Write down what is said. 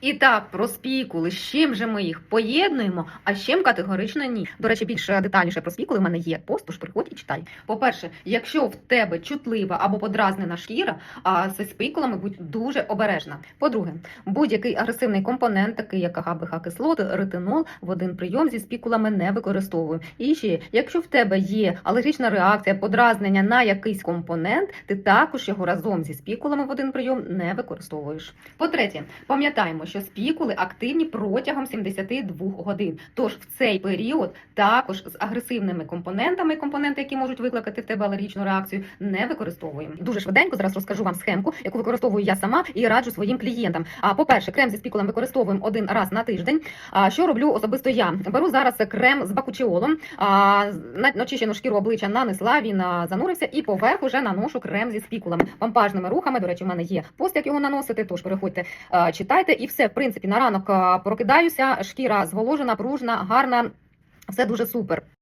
І так, про спікули, з чим же ми їх поєднуємо, а з чим категорично ні. До речі, більш детальніше про спікули в мене є пост, тож приходь і читай. По-перше, якщо в тебе чутлива або подразнена шкіра, а зі спікулами будь дуже обережна. По-друге, будь-який агресивний компонент, такий як АГБХ кислоти, ретинол, в один прийом зі спікулами не використовую. І ще, якщо в тебе є алергічна реакція, подразнення на якийсь компонент, ти також його разом зі спікулами в один прийом не використовуєш. По-третє, пам'ятаємо, що спікули активні протягом 72 годин. Тож в цей період також з агресивними компонентами, компоненти, які можуть викликати в тебе алергічну реакцію, не використовуємо. Дуже швиденько зараз розкажу вам схемку, яку використовую я сама і раджу своїм клієнтам. А по-перше, крем зі спікулем використовуємо один раз на тиждень. А що роблю особисто я? Беру зараз крем з бакучіолом, а, на очищену шкіру обличчя нанесла, він занурився, і поверх уже наношу крем зі спікулами. Помпажними рухами. До речі, в мене є пост, як його наносити. Тож переходьте, читайте, і все, в принципі, на ранок прокидаюся, шкіра зволожена, пружна, гарна. Все дуже супер.